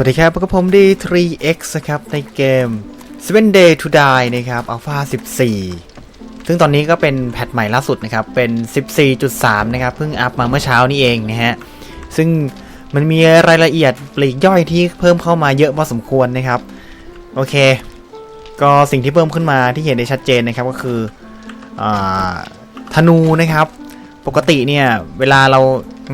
สวัสดีครับพบกับผมดี 3x นะครับในเกม Seven Day to Die นะครับ Alpha 14 ซึ่งตอนนี้ก็เป็นแพทใหม่ล่าสุดนะครับ เป็น 14.3 นะครับ เพิ่งอัพมาเมื่อเช้านี้เองนะฮะ ซึ่งมันมีรายละเอียดปลีกย่อยที่เพิ่มเข้ามาเยอะพอสมควรนะครับ โอเค ก็สิ่งที่เพิ่มขึ้นมาที่เห็นได้ชัดเจนนะครับก็คืออธนูนะครับ ปกติเนี่ย เวลาเรา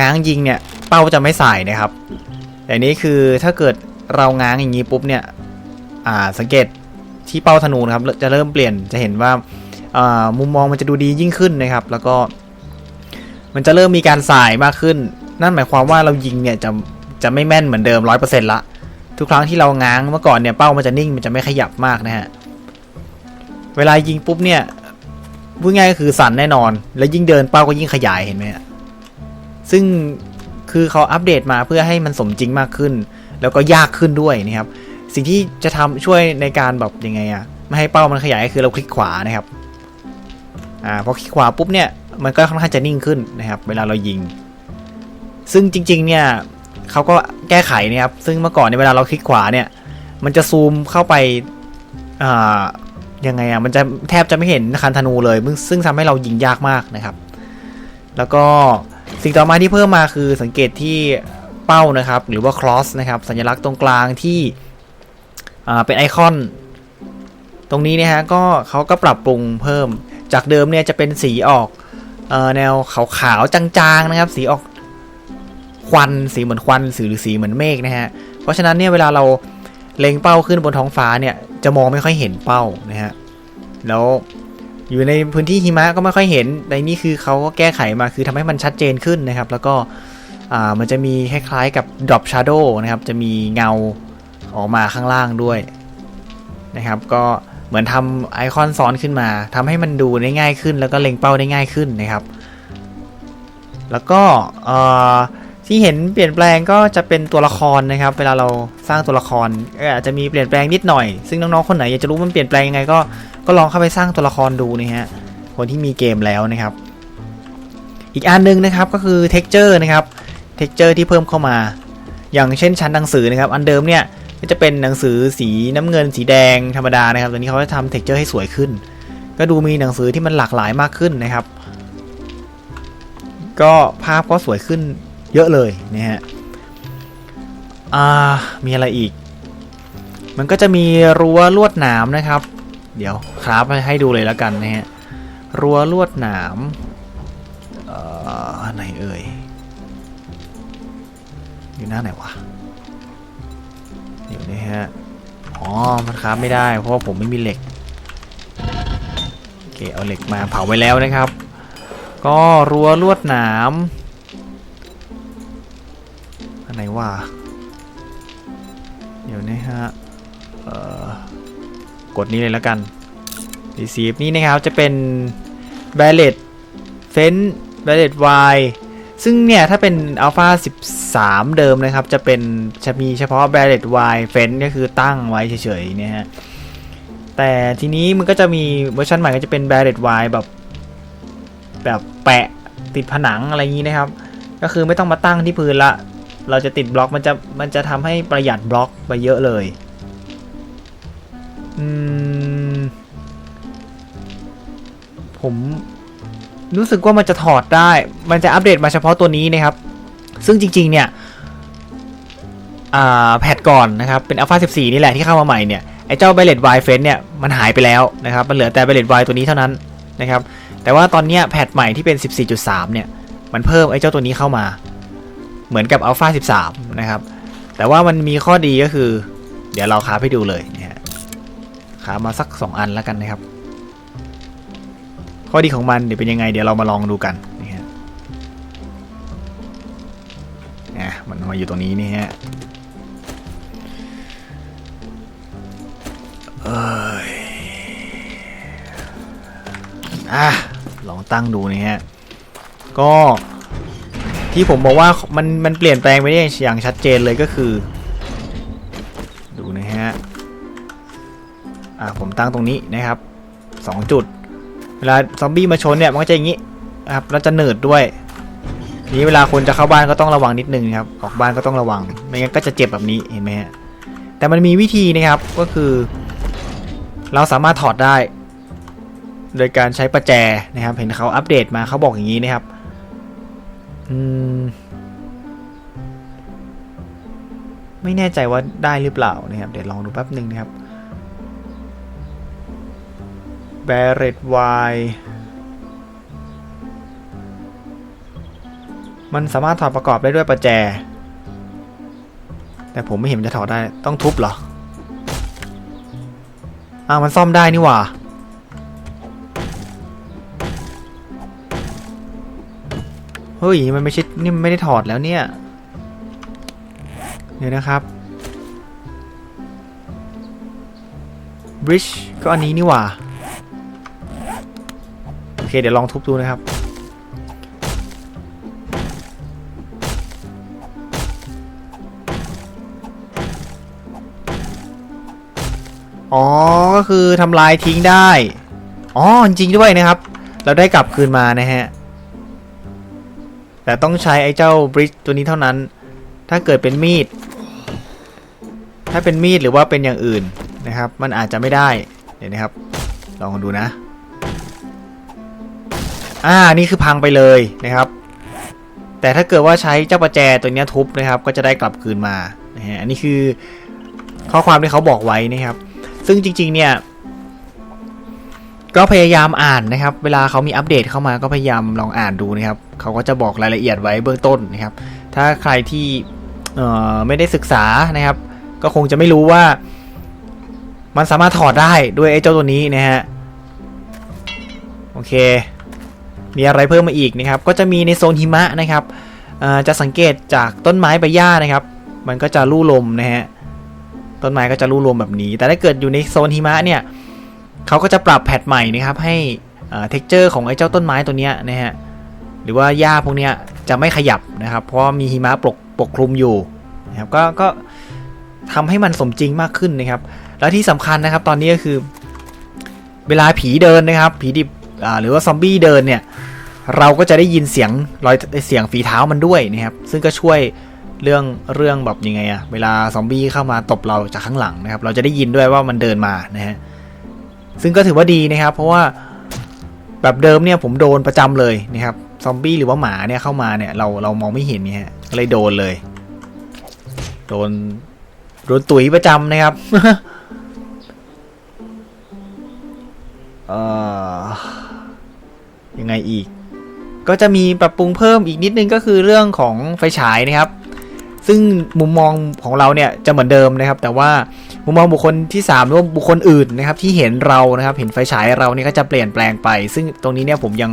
ง้างยิงเนี่ย เป้าจะไม่ใส่นะครับ แต่นี้คือถ้าเกิดเราง้างอย่างนี้ปุ๊บเนี่ยอ่าสังเกตที่เป้าธนูนะครับจะเริ่มเปลี่ยนจะเห็นว่าามุมมองมันจะดูดียิ่งขึ้นนะครับ แล้วก็ มันจะเริ่มมีการสายมากขึ้น นั่นหมายความว่าเรายิงเนี่ยจะจะไม่แม่นเหมือนเดิมร้อยเปอร์เซ็นต์ละทุกครั้งที่เราง้างเมื่อก่อนเนี่ยเป้ามันจะนิ่งมันจะไม่ขยับมากนะฮะเวลายิงปุ๊บเนี่ยพูดง่ายก็คือสั่นแน่นอน แล้วยิ่งเดินเป้าก็ยิ่งขยายเห็นไหมซึ่ง คือเขาอัปเดตมาเพื่อให้มันสมจริงมากขึ้น แล้วก็ยากขึ้นด้วยนะครับ สิ่งที่จะทำช่วยในการแบบยังไงอะไม่ให้เป้ามันขยายคือเราคลิกขวานะครับอ่าพอคลิกขวาปุ๊บเนี่ยมันก็ค่อนข้างจะนิ่งขึ้นนะครับ เวลาเรายิง ซึ่งจริง ๆ เนี่ยเขาก็แก้ไขนะครับ ซึ่งเมื่อก่อนเนี่ยเวลาเราคลิกขวาเนี่ย มันจะซูมเข้าไปอ่ายังไงอะมันจะแทบจะไม่เห็นคันธนูเลย ซึ่งทำให้เรายิงยากมากนะครับ แล้วก็ สิ่งต่อมาที่เพิ่มมาคือสังเกตที่เป้านะครับ หรือว่า cross นะครับ สัญลักษณ์ตรงกลางที่เป็นไอคอน ตรงนี้นะฮะก็เขาก็ปรับปรุงเพิ่ม จากเดิมเนี่ยจะเป็นสีออกอแนวขาวๆจางๆนะครับ สีออกควันสีเหมือนควันสีหรือสีเหมือนเมฆนะฮะเพราะฉะนั้นเนี่ยเวลาเราเล็งเป้าขึ้นบนท้องฟ้าเนี่ยจะมองไม่ค่อยเห็นเป้านะฮะแล้ว อยู่ในพื้นที่หิมะก็ไม่ค่อยเห็นในนี่คือเขาก็แก้ไขมาคือทำให้มันชัดเจนขึ้นนะครับ แล้วก็มันจะมีคล้ายๆกับ drop shadow นะครับ จะมีเงาออกมาข้างล่างด้วยนะครับ ก็เหมือนทำไอคอนซ้อนขึ้นมาทำให้มันดูได้ง่ายขึ้น แล้วก็เล็งเป้าได้ง่ายขึ้นนะครับ แล้วก็ที่เห็นเปลี่ยนแปลงก็จะเป็นตัวละครนะครับ เวลาเราสร้างตัวละครอาจจะมีเปลี่ยนแปลงนิดหน่อย ซึ่งน้องๆคนไหนอยากจะรู้มันเปลี่ยนแปลงยังไงก็ ก็ลองเข้าไปสร้างตัวละครดูนะฮะคนที่มีเกมแล้วนะครับ อีกอันหนึงนะครับก็คือ texture นะครับ texture ที่เพิ่มเข้ามา อย่างเช่นชั้นหนังสือนะครับ อันเดิมเนี่ยก็จะเป็นหนังสือสีน้ำเงินสีแดงธรรมดานะครับตอนนี้เขาจะทำ texture ให้สวยขึ้น ก็ดูมีหนังสือที่มันหลากหลายมากขึ้นนะครับ ก็ภาพก็สวยขึ้นเยอะเลยนะฮะอ่ามีอะไรอีก มันก็จะมีรั้วลวดหนามนะครับ เดี๋ยวครับให้ดูเลยแล้วกันนะฮะรั้วลวดหนามเอ่อไหนเอ่ยอยู่หน้าไหนวะเดี๋ยวนะฮะอ๋อมันครับไม่ได้เพราะว่าผมไม่มีเหล็กโอเคเอาเหล็กมาเผาไว้แล้วนะครับ ก็รั้วลวดหนามอันไหนวะเดี๋ยวนะฮะเอ่อ กดนี้เลยแล้วกัน receive นี่นะครับจะเป็น b a l l e t f e n b a l l e t y ซึ่งเนี่ยถ้าเป็น Alpha 13 เดิมนะครับ จะเป็นจะมีเฉพาะ b a l l e t y f e n ก็คือตั้งไว้เฉยๆเนี่ยฮะแต่ทีนี้มันก็จะมีเวอร์ชันใหม่ก็จะเป็น b a l l e t y แบบแบบแปะติดผนังอะไรอย่างนี้นะครับ ก็คือไม่ต้องมาตั้งที่พื้นละ เราจะติดบล็อกมันจะมันจะทำให้ประหยัดบล็อกไปเยอะเลย อืม ผมรู้สึกว่ามันจะถอดได้ มันจะอัปเดตมาเฉพาะตัวนี้นะครับ ซึ่งจริง ๆ เนี่ยแพทก่อนนะครับ เป็น Alpha 14 นี่แหละที่เข้ามาใหม่เนี่ย ไอ้เจ้า b a l l e t Y f e n เนี่ย มันหายไปแล้วนะครับ มันเหลือแต่ b a l l e t Y ตัวนี้เท่านั้นนะครับ แต่ว่าตอนนี้แพทใหม่ที่เป็น 14.3 เนี่ย มันเพิ่มไอ้เจ้าตัวนี้เข้ามา เหมือนกับ Alpha 13 นะครับ แต่ว่ามันมีข้อดีก็คือ เดี๋ยวเราคาให้ดูเลย นะฮะคามาสัก 2 อันแล้วกันนะครับ ข้อดีของมันเดี๋ยวเป็นยังไงเดี๋ยวเรามาลองดูกันนี่ฮะอะมันมาอยู่ตรงนี้นี่ฮะเอยอะลองตั้งดูนี่ฮะก็ที่ผมบอกว่ามันมันเปลี่ยนแปลงไปได้อย่างชัดเจนเลยก็คือ ตั้งตรงนี้นะครับ 2 จุด เวลาซอมบี้มาชนเนี่ยมันก็จะอย่างนี้นะครับแล้วจะหนืดด้วยนี้เวลาคนจะเข้าบ้านก็ต้องระวังนิดนึงครับออกบ้านก็ต้องระวัง ไม่งั้นก็จะเจ็บแบบนี้เห็นไหมฮะแต่มันมีวิธีนะครับก็คือ เราสามารถถอดได้ โดยการใช้ประแจนะครับ เห็นเขาอัปเดตมาเขาบอกอย่างนี้นะครับอืมไม่แน่ใจว่าได้หรือเปล่านะครับ เดี๋ยวลองดูแป๊บหนึ่งนะครับ b a r r e t Y มันสามารถถอดประกอบได้ด้วยประแจ แต่ผมไม่เห็นจะถอดได้ ต้องทุบเหรอ อ้าวมันซ่อมได้นี่หว่า เฮ้ย มันไม่ใช่ นี่ไม่ได้ถอดแล้วเนี่ย เดี๋ยวนะครับ bridge ก็อันนี้นี่หว่า เคเดี๋ยวลองทุบดูนะครับ อ๋อ ก็คือทำลายทิ้งได้ อ๋อ จริงด้วยนะครับ เราได้กลับคืนมานะฮะ แต่ต้องใช้ไอ้เจ้าบริดตัวนี้เท่านั้น ถ้าเกิดเป็นมีด ถ้าเป็นมีดหรือว่าเป็นอย่างอื่นนะครับ มันอาจจะไม่ได้ เดี๋ยวนะครับ ลองดูนะ อ่านี่คือพังไปเลยนะครับ แต่ถ้าเกิดว่าใช้เจ้าประแจตัวนี้ทุบนะครับ ก็จะได้กลับคืนมานะฮะอันนี้คือข้อความที่เขาบอกไว้นะครับ ซึ่งจริง ๆ เนี่ย ก็พยายามอ่านนะครับ เวลาเขามีอัปเดตเข้ามาก็พยายามลองอ่านดูนะครับเขาก็จะบอกรายละเอียดไว้เบื้องต้นนะครับ ถ้าใครที่เอ่อไม่ได้ศึกษานะครับ ก็คงจะไม่รู้ว่า มันสามารถถอดได้ด้วยไอ้เจ้าตัวนี้นะฮะโอเค มีอะไรเพิ่มมาอีกนะครับ ก็จะมีในโซนหิมะนะครับจะสังเกตจากต้นไม้ใบหญ้านะครับ มันก็จะลู่ลมนะฮะ ต้นไม้ก็จะรูรวมแบบนี้ แต่ถ้าเกิดอยู่ในโซนหิมะเนี่ยเขาก็จะปรับแพทใหม่นะครับ ให้เท็กเจอร์ของไอ้เจ้าต้นไม้ตัวเนี้ยนะฮะ หรือว่าหญ้าพวกเนี้ยจะไม่ขยับนะครับ เพราะมีหิมะปกปกคลุมอยู่นะครับ ก็ก็ทำให้มันสมจริงมากขึ้นนะครับ แล้วที่สำคัญนะครับตอนนี้ก็คือ เวลาผีเดินนะครับ ผีดิบหรือว่าซอมบี้เดินเนี่ย เราก็จะได้ยินเสียงรอยเสียงฝีเท้ามันด้วยนะครับซึ่งก็ช่วยเรื่องเรื่องแบบยังไงอะเวลาซอมบี้เข้ามาตบเราจากข้างหลังนะครับ เราจะได้ยินด้วยว่ามันเดินมานะฮะซึ่งก็ถือว่าดีนะครับ เพราะว่าแบบเดิมเนี่ยผมโดนประจำเลยนะครับซอมบี้หรือว่าหมาเนี่ยเข้ามาเนี่ยเราเรามองไม่เห็นเนี่ยฮะก็เลยโดนเลย โดนโดนตุ๋ยประจำนะครับเอ่อยังไงอีก ก็จะมีปรับปรุงเพิ่มอีกนิดนึงก็คือเรื่องของไฟฉายนะครับ ซึ่งมุมมองของเราเนี่ยจะเหมือนเดิมนะครับ แต่ว่ามุมมองบุคคลที่3หรือว่าบุคคลอื่นนะครับที่เห็นเรานะครับเห็นไฟฉายเราเนี่ยก็จะเปลี่ยนแปลงไป ซึ่งตรงนี้เนี่ยผมยัง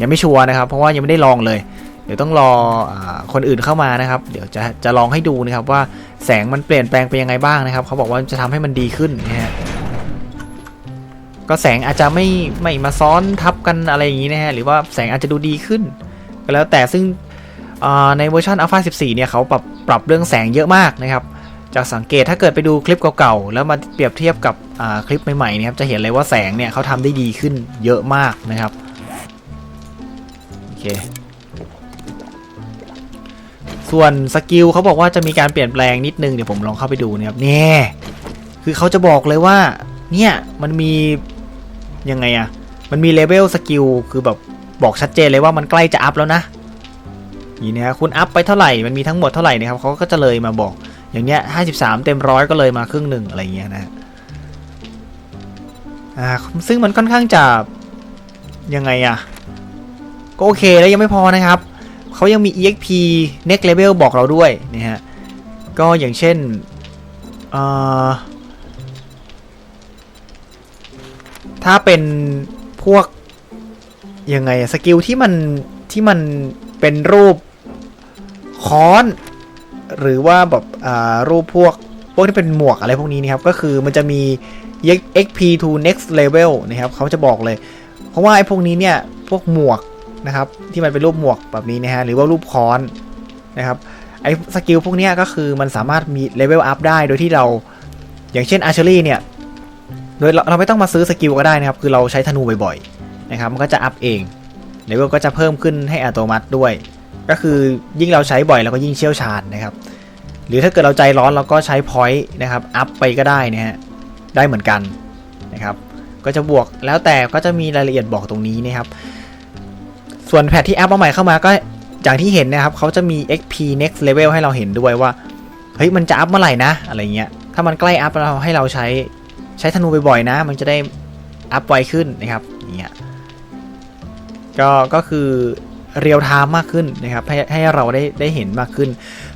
ยังไม่ชัวร์นะครับ เพราะว่ายังไม่ได้ลองเลยเดี๋ยวต้องรออคนอื่นเข้ามานะครับ เดี๋ยวจะจะลองให้ดูนะครับว่าแสงมันเปลี่ยนแปลงไปยังไงบ้างนะครับ เขาบอกว่าจะทำให้มันดีขึ้นนะฮะ ก็แสงอาจจะไม่ไม่มาซ้อนทับกันอะไรอย่างนี้นะฮะหรือว่าแสงอาจจะดูดีขึ้น ก็แล้วแต่ซึ่งในเวอร์ชัน Alpha 14 เนี่ยเขาปรับปรับเรื่องแสงเยอะมากนะครับจากสังเกตถ้าเกิดไปดูคลิปเก่าๆ แล้วมาเปรียบเทียบกับคลิปใหม่ๆนะครับจะเห็นเลยว่าแสงเนี่ยเขาทำได้ดีขึ้นเยอะมากนะครับโอเคส่วนสกิลเขาบอกว่าจะมีการเปลี่ยนแปลงนิดนึงเดี๋ยวผมลองเข้าไปดูนะครับเนี่ยคือเขาจะบอกเลยว่าเนี่ยมันมี ยังไงอะมันมีเลเวลสกิลคือแบบบอกชัดเจนเลยว่ามันใกล้จะอัพแล้วนะนี่นะคุณอัพไปเท่าไหร่มันมีทั้งหมดเท่าไหร่นะครับเขาก็จะเลยมาบอก อย่างเนี้ย53เต็มร้อยก็เลยมาครึ่งหนึ่งอะไรเงี้ยนะอ่าซึ่งมันค่อนข้างจะยังไงอะก็โอเคแล้วยังไม่พอนะครับเขายังมี exp next level บอกเราด้วยนะฮะก็อย่างเช่นอ่า ถ้าเป็นพวกยังไงสกิลที่มันที่มันเป็นรูปค้อน หรือว่าแบบอ่ารูปพวกพวกที่เป็นหมวกอะไรพวกนี้นะครับ ก็คือมันจะมี XP to next level นะครับเขาจะบอกเลย เพราะว่าไอ้พวกนี้เนี่ยพวกหมวกนะครับ ที่มันเป็นรูปหมวกแบบนี้นะฮะหรือว่ารูปค้อนนะครับไอ้สกิลพวกนี้ก็คือมันสามารถมีเลเวลอัพได้โดยที่เราอย่างเช่นอาร์เชอรี่เนี่ย โดยเราเราไม่ต้องมาซื้อสกิลก็ได้นะครับ คือเราใช้ธนูบ่อยๆนะครับ มันก็จะอัพเองเลเวลก็จะเพิ่มขึ้นให้อัตโนมัติด้วย ก็คือยิ่งเราใช้บ่อยเราก็ยิ่งเชี่ยวชาญนะครับ หรือถ้าเกิดเราใจร้อนเราก็ใช้ point นะครับ อัพไปก็ได้นะฮะ ได้เหมือนกันนะครับ ก็จะบวกแล้วแต่ก็จะมีรายละเอียดบอกตรงนี้นะครับ ส่วนแพทที่อัพมาใหม่เข้ามาก็อย่างที่เห็นนะครับเขาจะมี XP next level ให้เราเห็นด้วยว่า เฮ้ยมันจะอัพเมื่อไหร่นะ อะไรเงี้ย ถ้ามันใกล้อัพเราให้เราใช้ ใช้ธนูบ่อยๆนะ มันจะได้อัพไวขึ้นนะครับอย่างเงี้ยก็ก็คือเรียลไทม์มากขึ้นนะครับให้ให้เราได้ได้เห็นมากขึ้น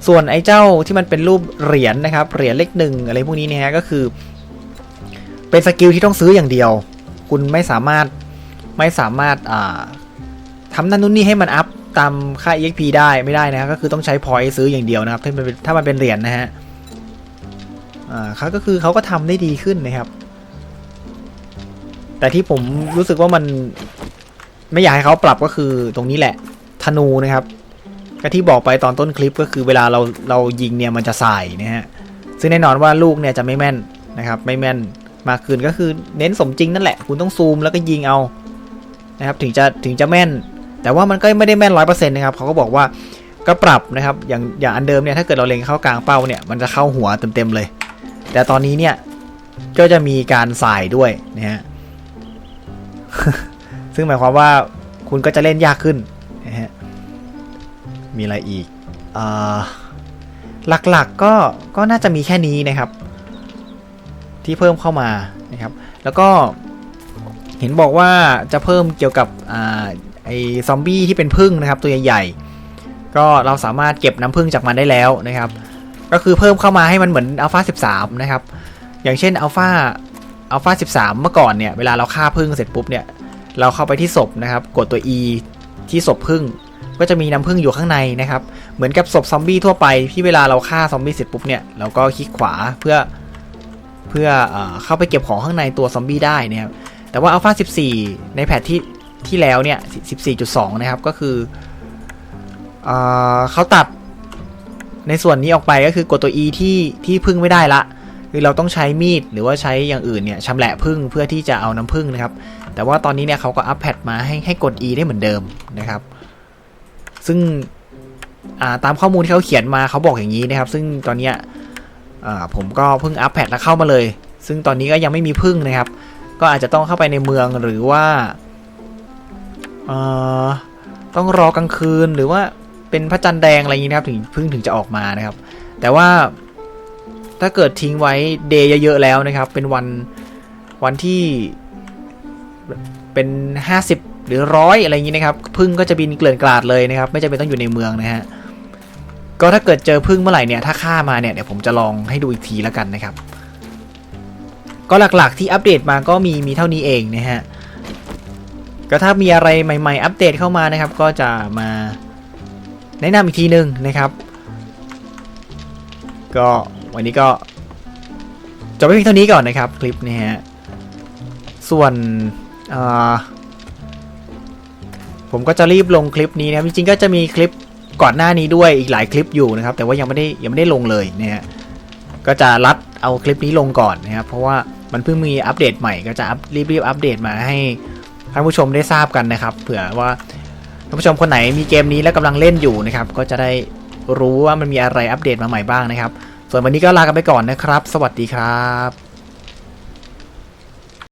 ส่วนไอ้เจ้าที่มันเป็นรูปเหรียญนะครับเหรียญเลขหนึ่งอะไรพวกนี้เนี่ยฮะก็คือ เป็นสกิลที่ต้องซื้ออย่างเดียว คุณไม่สามารถไม่สามารถอ่าทำนั่นนู่นนี่ให้มันอัพตามค่า EXP ได้ไม่ได้นะก็คือต้องใช้พอยต์ซื้ออย่างเดียวนะครับถ้ามันเป็นถ้ามันเป็นเหรียญนะฮะ อ่าเขาก็คือเขาก็ทำได้ดีขึ้นนะครับ แต่ที่ผมรู้สึกว่ามันไม่อยากให้เขาปรับก็คือตรงนี้แหละ ธนูนะครับก็ที่บอกไปตอนต้นคลิปก็คือเวลาเราเรายิงเนี่ยมันจะสายนะฮะซึ่งแน่นอนว่าลูกเนี่ยจะไม่แม่นนะครับ ไม่แม่นมากขึ้นก็คือเน้นสมจริงนั่นแหละ คุณต้องซูมแล้วก็ยิงเอานะครับถึงจะถึงจะแม่น แต่ว่ามันก็ไม่ได้แม่นร้อยเปอร์เซ็นต์นะครับเขาก็บอกว่าก็ปรับนะครับอย่างอย่างอันเดิมเนี่ยถ้าเกิดเราเล็งเข้ากลางเป้าเนี่ยมันจะเข้าหัวเต็มๆเลย แต่ตอนนี้เนี่ยก็จะมีการสายด้วยนะฮะซึ่งหมายความว่าคุณก็จะเล่นยากขึ้นนะฮะมีอะไรอีกอหลักๆก็ก็น่าจะมีแค่นี้นะครับ ที่เพิ่มเข้ามานะครับ แล้วก็เห็นบอกว่าจะเพิ่มเกี่ยวกับอ่าไอซอมบี้ที่เป็นพึ่งนะครับ ตัวใหญ่ๆก็เราสามารถเก็บน้ำพึ่งจากมันได้แล้วนะครับ ก็คือเพิ่มเข้ามาให้มันเหมือนอัลฟา13 นะครับ อย่างเช่นอัลฟาอัลฟา13 เมื่อก่อนเนี่ย เวลาเราฆ่าพึ่งเสร็จปุ๊บเนี่ย เราเข้าไปที่ศพนะครับ กดตัว E ที่ศพพึ่ง ก็จะมีน้ำพึ่งอยู่ข้างในนะครับ เหมือนกับศพซอมบี้ทั่วไปที่เวลาเราฆ่าซอมบี้เสร็จปุ๊บเนี่ย เราก็คลิกขวาเพื่อเพื่อเอเข้าไปเก็บของข้างในตัวซอมบี้ได้นะครับ แต่ว่า Alpha 14 ในแพทที่ที่แล้วเนี่ย 14.2 นะครับ ก็คืออเขาตัด ในส่วนนี้ออกไปก็คือกดตัว E ที่ที่พึ่งไม่ได้ละ คือเราต้องใช้มีดหรือว่าใช้อย่างอื่นเนี่ยชำแหละพึ่งเพื่อที่จะเอาน้ำพึ่งนะครับ แต่ว่าตอนนี้เนี่ยเขาก็อัปแพดมาให้ให้กด E ได้เหมือนเดิมนะครับ ซึ่งาตามข้อมูลที่เขาเขียนมาเขาบอกอย่างนี้นะครับ ซึ่งตอนนี้ผมก็เพิ่งอัปแพดแล้วเข้ามาเลย ซึ่งตอนนี้ก็ยังไม่มีพึ่งนะครับ ก็อาจจะต้องเข้าไปในเมืองหรือว่าอ่อต้องรอกลางคืนหรือว่า เป็นพระจันทร์แดงอะไรอย่างนี้นะครับถึงพึ่งถึงจะออกมานะครับ แต่ว่าถ้าเกิดทิ้งไว้เดย์เยอะๆแล้วนะครับ เป็นวันวันที่เป็น 50 หรือร้อยอะไรอย่างนี้นะครับพึ่งก็จะบินเกลื่อนกลาดเลยนะครับ ไม่จำเป็นต้องอยู่ในเมืองนะฮะก็ถ้าเกิดเจอพึ่งเมื่อไหร่เนี่ยถ้าฆ่ามาเนี่ยเดี๋ยวผมจะลองให้ดูอีกทีแล้วกันนะครับ ก็หลักๆที่อัปเดตมาก็มีมีเท่านี้เองนะฮะก็ถ้ามีอะไรใหม่ ๆ อัปเดตเข้ามานะครับ ก็จะมา แนะนำอีกทีหนึ่งนะครับ ก็วันนี้ก็จบไปเพียงเท่านี้ก่อนนะครับ คลิปนี้ฮะส่วนผมก็จะรีบลงคลิปนี้นะครับจริงๆก็จะมีคลิปก่อนหน้านี้ด้วยอีกหลายคลิปอยู่นะครับ แต่ว่ายังไม่ได้ยังไม่ได้ลงเลยนะฮะก็จะรัดเอาคลิปนี้ลงก่อนนะครับ เพราะว่ามันเพิ่งมีอัปเดตใหม่ก็จะอัพรีบๆอัปเดตมาให้ท่านผู้ชมได้ทราบกันนะครับ เผื่อว่า ท่านผู้ชมคนไหนมีเกมนี้และกำลังเล่นอยู่นะครับ ก็จะได้รู้ว่ามันมีอะไรอัปเดตมาใหม่บ้างนะครับ ส่วนวันนี้ก็ลากันไปก่อนนะครับ สวัสดีครับ